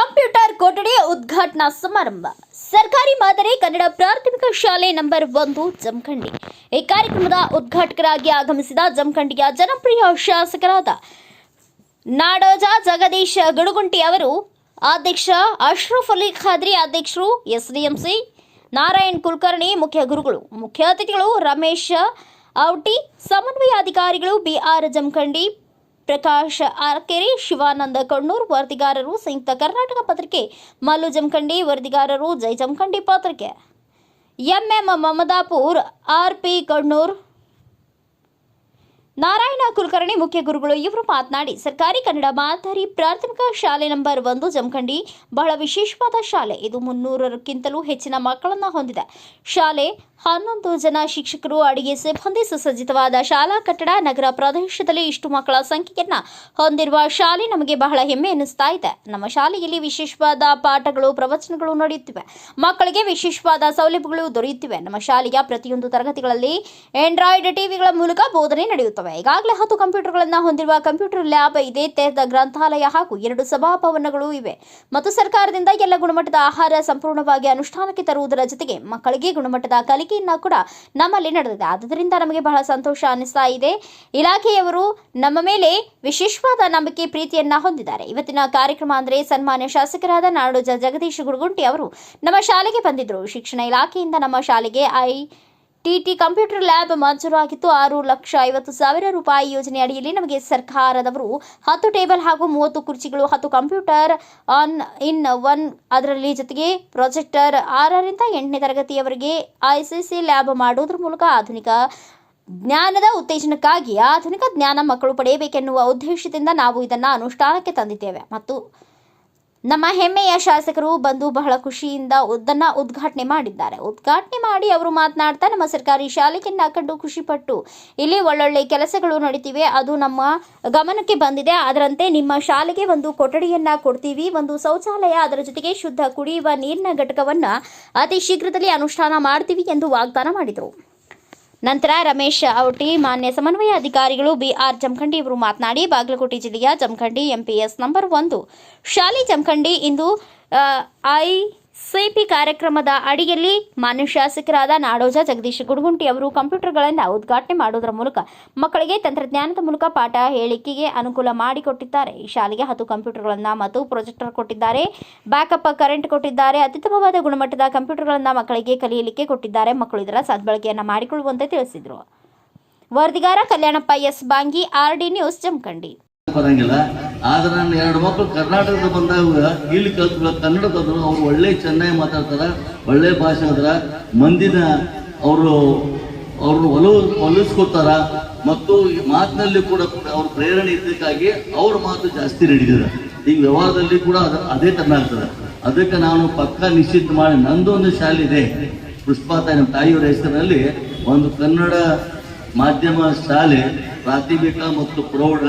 Computer ಕೊಠಡಿ ಉದ್ಘಾಟನಾ ಸಮಾರಂಭ. ಸರ್ಕಾರಿ ಮಾದರಿ ಕನ್ನಡ ಪ್ರಾಥಮಿಕ ಶಾಲೆ ನಂಬರ್ ಒಂದು, ಜಮಖಂಡಿ. ಈ ಕಾರ್ಯಕ್ರಮದ ಉದ್ಘಾಟಕರಾಗಿ ಆಗಮಿಸಿದ ಜಮಖಂಡಿಯ ಜನಪ್ರಿಯ ಶಾಸಕರಾದ ನಾಡೋಜ ಜಗದೀಶ್ ಗುಡುಗುಂಟಿ ಅವರು, ಅಧ್ಯಕ್ಷ ಅಶ್ರಫ್ ಅಲಿ ಖಾದ್ರಿ ಅಧ್ಯಕ್ಷರು, ಎಸ್ಡಿಎಂಸಿ, ನಾರಾಯಣ್ ಕುಲಕರ್ಣಿ ಮುಖ್ಯ ಗುರುಗಳು, ಮುಖ್ಯ ಅತಿಥಿಗಳು ರಮೇಶ್ ಔಟಿ ಸಮನ್ವಯ ಅಧಿಕಾರಿಗಳು ಬಿಆರ್ ಜಮಖಂಡಿ ಪ್ರಕಾಶ್ ಆರ್ಕೆರೆ, ಶಿವಾನಂದ ಕಣ್ಣೂರ್, ವರದಿಗಾರರು ಸಂಯುಕ್ತ ಕರ್ನಾಟಕ ಪತ್ರಿಕೆ, ಮಲ್ಲು ಜಮಖಂಡಿ, ವರದಿಗಾರರು ಜೈ ಜಮಖಂಡಿ ಪತ್ರಿಕೆ. ಎಂಎಂ ಮಮದಾಪುರ್ ಆರ್ಪಿ ಕಣ್ಣೂರ್ ನಾರಾಯಣ ಕುಲಕರ್ಣಿ ಮುಖ್ಯ ಗುರುಗಳು ಇವರು ಮಾತನಾಡಿ, ಸರ್ಕಾರಿ ಕನ್ನಡ ಮಾದರಿ ಪ್ರಾಥಮಿಕ ಶಾಲೆ ನಂಬರ್ ಒಂದು ಜಮಖಂಡಿ ಬಹಳ ವಿಶೇಷವಾದ ಶಾಲೆ. ಇದು ಮುನ್ನೂರಕ್ಕಿಂತಲೂ ಹೆಚ್ಚಿನ ಮಕ್ಕಳನ್ನು ಹೊಂದಿದೆ. ಶಾಲೆ ಹನ್ನೊಂದು ಜನ ಶಿಕ್ಷಕರು, ಅಡಿಗೆ ಸಿಬ್ಬಂದಿ, ಸುಸಜ್ಜಿತವಾದ ಶಾಲಾ ಕಟ್ಟಡ ನಗರ ಪ್ರದೇಶದಲ್ಲಿ ಇಷ್ಟು ಮಕ್ಕಳ ಸಂಖ್ಯೆಯನ್ನು ಹೊಂದಿರುವ ಶಾಲೆ ನಮಗೆ ಬಹಳ ಹೆಮ್ಮೆ ಎನಿಸ್ತಾ ಇದೆ. ನಮ್ಮ ಶಾಲೆಯಲ್ಲಿ ವಿಶೇಷವಾದ ಪಾಠಗಳು, ಪ್ರವಚನಗಳು ನಡೆಯುತ್ತಿವೆ. ಮಕ್ಕಳಿಗೆ ವಿಶೇಷವಾದ ಸೌಲಭ್ಯಗಳು ದೊರೆಯುತ್ತಿವೆ. ನಮ್ಮ ಶಾಲೆಯ ಪ್ರತಿಯೊಂದು ತರಗತಿಗಳಲ್ಲಿ ಆಂಡ್ರಾಯ್ಡ್ ಟಿವಿಗಳ ಮೂಲಕ ಬೋಧನೆ ನಡೆಯುತ್ತವೆ. ಈಗಾಗಲೇ ಹತ್ತು ಕಂಪ್ಯೂಟರ್ಗಳನ್ನು ಹೊಂದಿರುವ ಕಂಪ್ಯೂಟರ್ ಲ್ಯಾಬ್ ಇದೆ ತೆರೆದ ಗ್ರಂಥಾಲಯ ಹಾಗೂ ಎರಡು ಸಭಾಭವನಗಳು ಇವೆ. ಮತ್ತು ಸರ್ಕಾರದಿಂದ ಎಲ್ಲ ಗುಣಮಟ್ಟದ ಆಹಾರ ಸಂಪೂರ್ಣವಾಗಿ ಅನುಷ್ಠಾನಕ್ಕೆ ತರುವುದರ ಜೊತೆಗೆ ಮಕ್ಕಳಿಗೆ ಗುಣಮಟ್ಟದ ಕಲಿಕೆಯನ್ನ ಕೂಡ ನಮ್ಮಲ್ಲಿ ನಡೆದಿದೆ. ಆದ್ದರಿಂದ ನಮಗೆ ಬಹಳ ಸಂತೋಷ ಅನಿಸ್ತಾ ಇದೆ. ಇಲಾಖೆಯವರು ನಮ್ಮ ಮೇಲೆ ವಿಶೇಷವಾದ ನಂಬಿಕೆ ಪ್ರೀತಿಯನ್ನ ಹೊಂದಿದ್ದಾರೆ. ಇವತ್ತಿನ ಕಾರ್ಯಕ್ರಮ ಅಂದರೆ ಸನ್ಮಾನ್ಯ ಶಾಸಕರಾದ ನಾಡೋಜ ಜಗದೀಶ್ ಗುಡುಗುಂಟಿ ಅವರು ನಮ್ಮ ಶಾಲೆಗೆ ಬಂದಿದ್ದರು ಶಿಕ್ಷಣ ಇಲಾಖೆಯಿಂದ ನಮ್ಮ ಶಾಲೆಗೆ ಐ ಟಿಟಿ ಕಂಪ್ಯೂಟರ್ ಲ್ಯಾಬ್ ಮಂಜೂರಾಗಿದ್ದು ಆರು ಲಕ್ಷ ಐವತ್ತು ಸಾವಿರ ರೂಪಾಯಿ ಯೋಜನೆ ಅಡಿಯಲ್ಲಿ ನಮಗೆ ಸರ್ಕಾರದವರು ಹತ್ತು ಟೇಬಲ್ ಹಾಗೂ ಮೂವತ್ತು ಕುರ್ಚಿಗಳು, ಹತ್ತು ಕಂಪ್ಯೂಟರ್ ಆನ್ ಇನ್ ಒನ್ ಅದರಲ್ಲಿ ಜೊತೆಗೆ ಪ್ರೊಜೆಕ್ಟರ್ ಆರರಿಂದ ಎಂಟನೇ ತರಗತಿಯವರೆಗೆ ಐಸಿಸಿ ಲ್ಯಾಬ್ ಮಾಡುವುದರ ಮೂಲಕ ಆಧುನಿಕ ಜ್ಞಾನದ ಉತ್ತೇಜನಕ್ಕಾಗಿ ಆಧುನಿಕ ಜ್ಞಾನ ಮಕ್ಕಳು ಪಡೆಯಬೇಕೆನ್ನುವ ಉದ್ದೇಶದಿಂದ ನಾವು ಇದನ್ನು ಅನುಷ್ಠಾನಕ್ಕೆ ತಂದಿದ್ದೇವೆ. ಮತ್ತು ನಮ್ಮ ಹೆಮ್ಮೆಯ ಶಾಸಕರು ಬಂದು ಬಹಳ ಖುಷಿಯಿಂದ ಅದನ್ನು ಉದ್ಘಾಟನೆ ಮಾಡಿದ್ದಾರೆ. ಉದ್ಘಾಟನೆ ಮಾಡಿ ಅವರು ಮಾತನಾಡ್ತಾ, ನಮ್ಮ ಸರ್ಕಾರಿ ಶಾಲೆಯನ್ನ ಕಂಡು ಖುಷಿಪಟ್ಟು ಇಲ್ಲಿ ಒಳ್ಳೊಳ್ಳೆ ಕೆಲಸಗಳು ನಡೀತಿವೆ. ಅದು ನಮ್ಮ ಗಮನಕ್ಕೆ ಬಂದಿದೆ. ಅದರಂತೆ ನಿಮ್ಮ ಶಾಲೆಗೆ ಒಂದು ಕೊಠಡಿಯನ್ನ ಕೊಡ್ತೀವಿ. ಒಂದು ಶೌಚಾಲಯ ಅದರ ಜೊತೆಗೆ ಶುದ್ಧ ಕುಡಿಯುವ ನೀರಿನ ಘಟಕವನ್ನ ಅತಿ ಶೀಘ್ರದಲ್ಲಿ ಅನುಷ್ಠಾನ ಮಾಡ್ತೀವಿ ಎಂದು ವಾಗ್ದಾನ ಮಾಡಿದರು. ನಂತರ ರಮೇಶ್ ಔಟಿ ಮಾನ್ಯ ಸಮನ್ವಯ ಅಧಿಕಾರಿಗಳು ಬಿಆರ್ ಜಮಖಂಡಿ ಇವರು ಮಾತನಾಡಿ, ಬಾಗಲಕೋಟೆ ಜಿಲ್ಲೆಯ ಜಮಖಂಡಿ ಎಂಪಿಎಸ್ ನಂಬರ್ ಒಂದು. ಶಾಲೆ ಜಮಖಂಡಿ ಇಂದು ಐಸಿಪಿ ಕಾರ್ಯಕ್ರಮದ ಅಡಿಯಲ್ಲಿ ಮಾನ್ಯ ಶಾಸಕರಾದ ನಾಡೋಜ ಜಗದೀಶ್ ಗುಡುಗುಂಟಿ ಅವರು ಕಂಪ್ಯೂಟರ್ಗಳನ್ನು ಉದ್ಘಾಟನೆ ಮಾಡುವುದರ ಮೂಲಕ ಮಕ್ಕಳಿಗೆ ತಂತ್ರಜ್ಞಾನದ ಮೂಲಕ ಪಾಠ ಹೇಳಿಕೆಗೆ ಅನುಕೂಲ ಮಾಡಿಕೊಟ್ಟಿದ್ದಾರೆ. ಈ ಶಾಲೆಗೆ ಹತ್ತು ಕಂಪ್ಯೂಟರ್ಗಳನ್ನು ಮತ್ತು ಪ್ರೊಜೆಕ್ಟರ್ ಕೊಟ್ಟಿದ್ದಾರೆ. ಬ್ಯಾಕಪ್, ಕರೆಂಟ್ ಕೊಟ್ಟಿದ್ದಾರೆ. ಅತ್ಯುತ್ತಮವಾದ ಗುಣಮಟ್ಟದ ಕಂಪ್ಯೂಟರ್ಗಳನ್ನು ಮಕ್ಕಳಿಗೆ ಕಲಿಯಲಿಕ್ಕೆ ಕೊಟ್ಟಿದ್ದಾರೆ. ಮಕ್ಕಳು ಇದರ ಸದ್ಬಳಕೆಯನ್ನು ಮಾಡಿಕೊಳ್ಳುವಂತೆ ತಿಳಿಸಿದರು. ವರದಿಗಾರ Kalyanappa S. Bangi R D news Jamkhandi. ಬರಂಗಿಲ್ಲ ಆದ್ರೆ ನನ್ನ ಎರಡು ಮಕ್ಕಳು ಕರ್ನಾಟಕದ ಬಂದಾಗ ಇಲ್ಲಿ ಕಲ್ತು ಕನ್ನಡ ಕಲ್ತರು ಅವ್ರು ಒಳ್ಳೆ ಚೆನ್ನಾಗಿ ಮಾತಾಡ್ತಾರೆ, ಒಳ್ಳೆ ಭಾಷೆ ಅದರ ಮಂದಿನ ಅವರು ಅವ್ರನ್ನ ಒಲವು ಒಲಿಸ್ಕೊತಾರ ಮತ್ತು ಈ ಮಾತಿನಲ್ಲಿ ಕೂಡ ಅವ್ರ ಪ್ರೇರಣೆ ಇದ್ದಕ್ಕಾಗಿ ಅವ್ರ ಮಾತು ಜಾಸ್ತಿ ನಡೀತಾರೆ ಈಗ ವ್ಯವಹಾರದಲ್ಲಿ ಕೂಡ ಅದ, ಅದೇ ತನ್ನ ಆಗ್ತದೆ. ಅದಕ್ಕೆ ನಾನು ಪಕ್ಕ ನಿಶ್ಚಿತ ಮಾಡಿ ನಂದು ಒಂದು ಶಾಲೆ ಇದೆ. ಪುಷ್ಪಾತ ನಮ್ಮ ತಾಯಿಯವರ ಹೆಸರಿನಲ್ಲಿ ಒಂದು ಕನ್ನಡ ಮಾಧ್ಯಮ ಶಾಲೆ ಪ್ರಾಥಮಿಕ ಮತ್ತು ಪ್ರೌಢ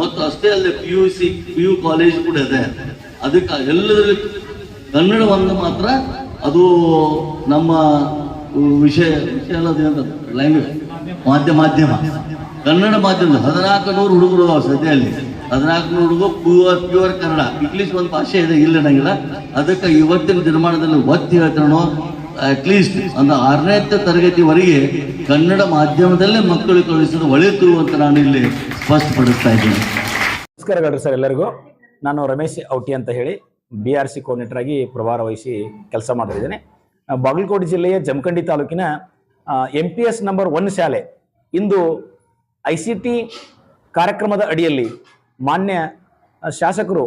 ಮತ್ತು ಅಷ್ಟೇ ಅಲ್ಲದೆ P U C P U college ಕೂಡ ಇದೆ. ಅದಕ್ಕೆ ಎಲ್ಲದರಲ್ಲಿ ಕನ್ನಡ ಒಂದು ಮಾತ್ರ ಅದು ನಮ್ಮ ವಿಷಯ ವಿಷಯ ಲ್ಯಾಂಗ್ವೇಜ್ ಮಾಧ್ಯಮ ಮಾಧ್ಯಮ. ಕನ್ನಡ ಮಾಧ್ಯಮ ಹದಿನಾಲ್ಕು ನೂರು ಹುಡುಗರು ಸದ್ಯದಲ್ಲಿ. ಹದಿನಾಲ್ಕು ನೂರು ಹುಡುಗರು ಪ್ಯೂರ್ ಪ್ಯೂರ್ ಕನ್ನಡ. ಇಂಗ್ಲೀಷ್ ಒಂದು ಭಾಷೆ ಇದೆ, ಇಲ್ಲ ಅದಕ್ಕೆ ಇವತ್ತಿನ ದಿನಮಾನದಲ್ಲಿ ಒತ್ತಿ ಹೇಳ್ತಾನೋ ಅಟ್ಲೀಸ್ಟ್ ಒಂದು ಆರನೇ ತರಗತಿವರೆಗೆ ಕನ್ನಡ ಮಾಧ್ಯಮದಲ್ಲೇ ಮಕ್ಕಳು ಕಳುಹಿಸಲು ಒಳಿತು ಅಂತ ನಾನು ಇಲ್ಲಿ ಸ್ಪಷ್ಟಪಡಿಸ್ತಾ ಇದ್ದೀನಿ. ನಮಸ್ಕಾರಗಳು ಸರ್, ಎಲ್ಲರಿಗೂ. ನಾನು ರಮೇಶ್ ಔಟಿ ಅಂತ ಹೇಳಿ ಬಿ ಆರ್ ಸಿ ಕೋಆರ್ಡಿನೇಟರ್ ಆಗಿ ಪ್ರಭಾರ ವಹಿಸಿ ಕೆಲಸ ಮಾಡ್ತಾ ಇದ್ದೇನೆ. ಬಾಗಲಕೋಟೆ ಜಿಲ್ಲೆಯ ಜಮಖಂಡಿ ತಾಲೂಕಿನ M P S number one ಶಾಲೆ. ಇಂದು ಐ ಸಿ ಟಿ ಕಾರ್ಯಕ್ರಮದ ಅಡಿಯಲ್ಲಿ ಮಾನ್ಯ ಶಾಸಕರು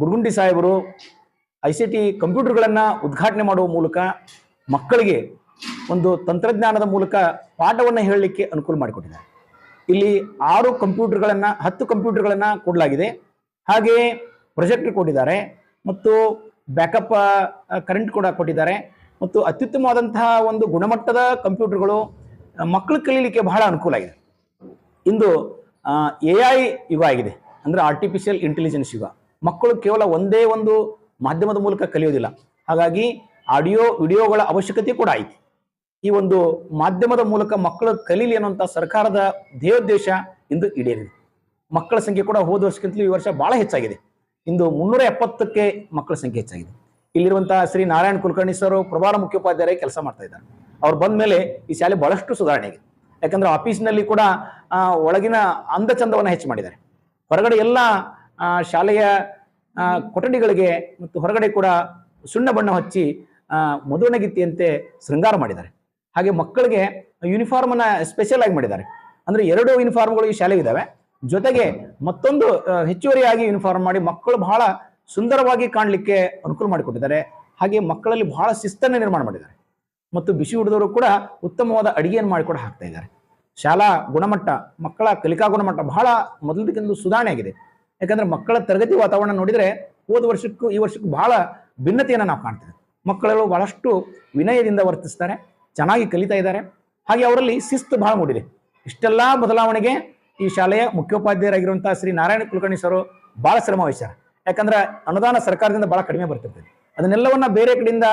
ಗುರುಗುಂಡಿ ಸಾಹೇಬರು ಐ ಸಿ ಟಿ ಕಂಪ್ಯೂಟರ್ಗಳನ್ನು ಉದ್ಘಾಟನೆ ಮಾಡುವ ಮೂಲಕ ಮಕ್ಕಳಿಗೆ ಒಂದು ತಂತ್ರಜ್ಞಾನದ ಮೂಲಕ ಪಾಠವನ್ನು ಹೇಳಲಿಕ್ಕೆ ಅನುಕೂಲ ಮಾಡಿಕೊಟ್ಟಿದ್ದಾರೆ. ಇಲ್ಲಿ ಆರು ಕಂಪ್ಯೂಟರ್ಗಳನ್ನು, ಹತ್ತು ಕಂಪ್ಯೂಟರ್ಗಳನ್ನು ಕೊಡಲಾಗಿದೆ. ಹಾಗೆಯೇ ಪ್ರೊಜೆಕ್ಟರ್ ಕೊಟ್ಟಿದ್ದಾರೆ ಮತ್ತು ಬ್ಯಾಕಪ್ ಕರೆಂಟ್ ಕೂಡ ಕೊಟ್ಟಿದ್ದಾರೆ. ಮತ್ತು ಅತ್ಯುತ್ತಮವಾದಂತಹ ಒಂದು ಗುಣಮಟ್ಟದ ಕಂಪ್ಯೂಟರ್ಗಳು ಮಕ್ಕಳು ಕಲೀಲಿಕ್ಕೆ ಬಹಳ ಅನುಕೂಲ ಆಗಿದೆ. ಇಂದು ಎ ಐ ಯುಗ ಆಗಿದೆ. ಅಂದರೆ ಆರ್ಟಿಫಿಷಿಯಲ್ ಇಂಟೆಲಿಜೆನ್ಸ್ ಯುಗ. ಮಕ್ಕಳು ಕೇವಲ ಒಂದೇ ಒಂದು ಮಾಧ್ಯಮದ ಮೂಲಕ ಕಲಿಯೋದಿಲ್ಲ. ಹಾಗಾಗಿ ಆಡಿಯೋ, ವಿಡಿಯೋಗಳ ಅವಶ್ಯಕತೆ ಕೂಡ ಐತಿ. ಈ ಒಂದು ಮಾಧ್ಯಮದ ಮೂಲಕ ಮಕ್ಕಳು ಕಲೀಲಿ ಅನ್ನುವಂಥ ಸರ್ಕಾರದ ಧ್ಯೇಯೋದ್ದೇಶ ಇಂದು ಈಡೇರಿದೆ. ಮಕ್ಕಳ ಸಂಖ್ಯೆ ಕೂಡ ಹೋದ ವರ್ಷಕ್ಕಿಂತಲೂ ಈ ವರ್ಷ ಬಹಳ ಹೆಚ್ಚಾಗಿದೆ. ಇಂದು ಮುನ್ನೂರ ಎಪ್ಪತ್ತಕ್ಕೆ ಮಕ್ಕಳ ಸಂಖ್ಯೆ ಹೆಚ್ಚಾಗಿದೆ. ಇಲ್ಲಿರುವಂತಹ ಶ್ರೀ ನಾರಾಯಣ್ ಕುಲಕರ್ಣಿ ಸರ್ ಪ್ರಭಾರ ಮುಖ್ಯೋಪಾಧ್ಯಾಯ ಕೆಲಸ ಮಾಡ್ತಾ ಇದ್ದಾರೆ. ಅವ್ರು ಬಂದ ಮೇಲೆ ಈ ಶಾಲೆ ಬಹಳಷ್ಟು ಸುಧಾರಣೆ ಆಗಿದೆ. ಯಾಕಂದ್ರೆ ಆಫೀಸ್ನಲ್ಲಿ ಕೂಡ ಒಳಗಿನ ಅಂದ ಚಂದವನ್ನ ಹೆಚ್ಚು ಮಾಡಿದ್ದಾರೆ. ಹೊರಗಡೆ ಎಲ್ಲ ಶಾಲೆಯ ಕೊಠಡಿಗಳಿಗೆ ಮತ್ತು ಹೊರಗಡೆ ಕೂಡ ಸುಣ್ಣ ಬಣ್ಣ ಹಚ್ಚಿ ಆ, ಮಧುವಣಗಿತ್ತಿಯಂತೆ ಶೃಂಗಾರ ಮಾಡಿದ್ದಾರೆ. ಹಾಗೆ ಮಕ್ಕಳಿಗೆ ಯೂನಿಫಾರ್ಮ್ ಅನ್ನ ಸ್ಪೆಷಲ್ ಆಗಿ ಮಾಡಿದ್ದಾರೆ. ಅಂದ್ರೆ ಎರಡು ಯೂನಿಫಾರ್ಮ್ಗಳು ಈ ಶಾಲೆಗೆ ಇದಾವೆ ಜೊತೆಗೆ ಮತ್ತೊಂದು ಹೆಚ್ಚುವರಿಯಾಗಿ ಯೂನಿಫಾರ್ಮ್ ಮಾಡಿ ಮಕ್ಕಳು ಬಹಳ ಸುಂದರವಾಗಿ ಕಾಣಲಿಕ್ಕೆ ಅನುಕೂಲ ಮಾಡಿಕೊಟ್ಟಿದ್ದಾರೆ. ಹಾಗೆ ಮಕ್ಕಳಲ್ಲಿ ಬಹಳ ಶಿಸ್ತನ್ನು ನಿರ್ಮಾಣ ಮಾಡಿದ್ದಾರೆ. ಮತ್ತು ಬಿಸಿ ಹಿಡಿದವರು ಕೂಡ ಉತ್ತಮವಾದ ಅಡಿಗೆಯನ್ನು ಮಾಡಿಕೊಡ ಹಾಕ್ತಾ ಇದ್ದಾರೆ. ಶಾಲಾ ಗುಣಮಟ್ಟ ಮಕ್ಕಳ ಕಲಿಕಾ ಗುಣಮಟ್ಟ ಬಹಳ ಮೊದಲದಕ್ಕಿಂತ ಸುಧಾರಣೆ ಆಗಿದೆ ಯಾಕಂದ್ರೆ ಮಕ್ಕಳ ತರಗತಿ ವಾತಾವರಣ ನೋಡಿದ್ರೆ ಹೋದ ವರ್ಷಕ್ಕೂ ಈ ವರ್ಷಕ್ಕೂ ಬಹಳ ಭಿನ್ನತೆಯನ್ನು ನಾವು ಕಾಣ್ತೇವೆ ಮಕ್ಕಳು ಬಹಳಷ್ಟು ವಿನಯದಿಂದ ವರ್ತಿಸ್ತಾರೆ, ಚೆನ್ನಾಗಿ ಕಲಿತಾ ಇದ್ದಾರೆ. ಹಾಗೆ ಅವರಲ್ಲಿ ಶಿಸ್ತು ಬಹಳ ಮೂಡಿದೆ. ಇಷ್ಟೆಲ್ಲ ಬದಲಾವಣೆಗೆ ಈ ಶಾಲೆಯ ಮುಖ್ಯೋಪಾಧ್ಯಾಯರಾಗಿರುವಂತಹ ಶ್ರೀ ನಾರಾಯಣ ಕುಲಕರ್ಣಿ ಸರ್ ಬಹಳ ಶ್ರಮ ವಹಿಸ್ಯಾರ. ಯಾಕಂದ್ರೆ ಅನುದಾನ ಸರ್ಕಾರದಿಂದ ಬಹಳ ಕಡಿಮೆ ಬರ್ತಿರ್ತದೆ. ಅದನ್ನೆಲ್ಲವನ್ನ ಬೇರೆ ಕಡೆಯಿಂದ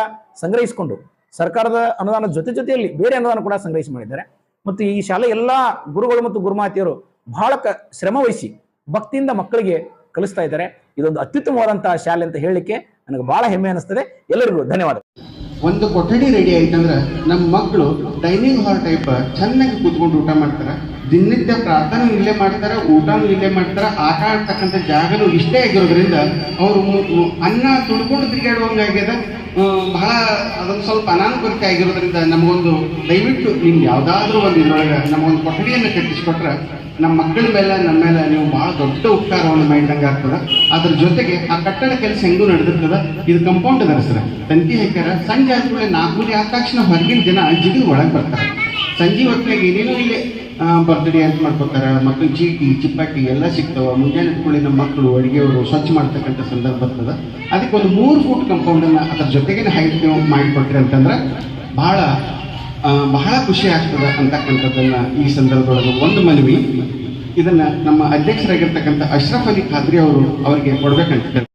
ಸಂಗ್ರಹಿಸಿಕೊಂಡು ಸರ್ಕಾರದ ಅನುದಾನ ಜೊತೆ ಜೊತೆಯಲ್ಲಿ ಬೇರೆ ಅನುದಾನ ಕೂಡ ಸಂಗ್ರಹಿಸಿ ಮಾಡಿದ್ದಾರೆ. ಮತ್ತು ಈ ಶಾಲೆ ಎಲ್ಲಾ ಗುರುಗಳು ಮತ್ತು ಗುರುಮಾತೆಯರು ಬಹಳ ಶ್ರಮ ವಹಿಸಿ ಭಕ್ತಿಯಿಂದ ಮಕ್ಕಳಿಗೆ ಕಲಿಸ್ತಾ ಇದ್ದಾರೆ. ಇದೊಂದು ಅತ್ಯುತ್ತಮವಾದಂತಹ ಶಾಲೆ ಅಂತ ಹೇಳಲಿಕ್ಕೆ ನನಗೆ ಬಹಳ ಹೆಮ್ಮೆ ಅನಿಸ್ತದೆ. ಎಲ್ಲರಿಗೂ ಧನ್ಯವಾದ ಒಂದು ಕೊಠಡಿ ರೆಡಿ ಆಯ್ತಂದ್ರೆ ನಮ್ಮ ಮಕ್ಕಳು ಡೈನಿಂಗ್ ಹಾಲ್ ಟೈಪ್ ಚೆನ್ನಾಗಿ ಕೂತ್ಕೊಂಡು ಊಟ ಮಾಡ್ತಾರೆ. ದಿನನಿತ್ಯ ಪ್ರಾರ್ಥನೆ ಇಲ್ಲೇ ಮಾಡ್ತಾರೆ, ಊಟನೂ ಇಲ್ಲೇ ಮಾಡ್ತಾರೆ, ಆಟ ಆಡ್ತಕ್ಕಂಥ ಜಾಗನೂ ಇಷ್ಟೇ ಆಗಿರೋದ್ರಿಂದ ಅವರು ಅನ್ನ ತುಳ್ಕೊಂಡು ತಿರುಗಾಡುವಂಗಾಗ್ಯದ ಬಹಳ ಅದೊಂದು ಸ್ವಲ್ಪ ಅನಾನುಕೂಲತೆ ಆಗಿರೋದ್ರಿಂದ ನಮಗೊಂದು ದಯವಿಟ್ಟು ನಿಮ್ಗೆ ಯಾವುದಾದ್ರೂ ಒಂದು ಇದ್ರೊಳಗೆ ನಮಗೊಂದು ಕೊಠಡಿಯನ್ನು ಕಟ್ಟಿಸ್ಕೊಟ್ರೆ ನಮ್ಮ ಮಕ್ಕಳ ಮೇಲೆ ನಮ್ಮ ಮೇಲೆ ನೀವು ಬಹಳ ದೊಡ್ಡ ಉಪಕಾರವನ್ನು ಮಾಡಿದಂಗೆ ಆಗ್ತದೆ. ಅದ್ರ ಜೊತೆಗೆ ಆ ಕಟ್ಟಡ ಕೆಲಸ ಹೆಂಗೂ ನಡೆದಿರ್ತದ? ಇದು ಕಂಪೌಂಡ್ ಸರ್. ತಂತಿ ಹಾಕ್ಯಾರ ಸಂಜೆ ಆದ್ಮೇಲೆ ನಾಲ್ಕೂರಿ ಆದ ತಕ್ಷಣ ಹೊರಗಿನ ಜನ ಜಿಗಿದು ಒಳಗೆ ಬರ್ತಾರೆ. ಸಂಜೆ ಹೊತ್ತಿನಾಗ ಏನೇನೋ ಇಲ್ಲಿ ಬರ್ತ್ಡೇ ಅಂತ ಮಾಡ್ಕೊತಾರೆ. ಮತ್ತು ಚೀಟಿ ಚಿಪ್ಪಾಟಿ ಎಲ್ಲ ಸಿಗ್ತಾವೆ. ಮುಂಜಾನೆ ಕೂಡ ನಮ್ಮ ಮಕ್ಕಳು ಅಡುಗೆಯವರು ಸ್ವಚ್ಛ ಮಾಡ್ತಕ್ಕಂಥ ಸಂದರ್ಭ ಬರ್ತದೆ. ಅದಕ್ಕೆ ಒಂದು ಮೂರು ಫೂಟ್ ಕಂಪೌಂಡನ್ನು ಅದ್ರ ಜೊತೆಗೇನೆ ಹೈಟ್ ಮಾಡಿಕೊಟ್ರಿ ಅಂತಂದ್ರೆ ಆ, ಬಹಳ ಖುಷಿ ಆಗ್ತದೆ ಅಂತಕ್ಕಂಥದ್ದನ್ನು ಈ ಸಂದರ್ಭದೊಳಗೆ ಒಂದು ಮನವಿ. ಇದನ್ನು ನಮ್ಮ ಅಧ್ಯಕ್ಷರಾಗಿರ್ತಕ್ಕಂಥ ಅಶ್ರಫ್ ಅಲಿ ಖಾದ್ರಿ ಅವರು ಅವರಿಗೆ ಕೊಡ್ಬೇಕಂತ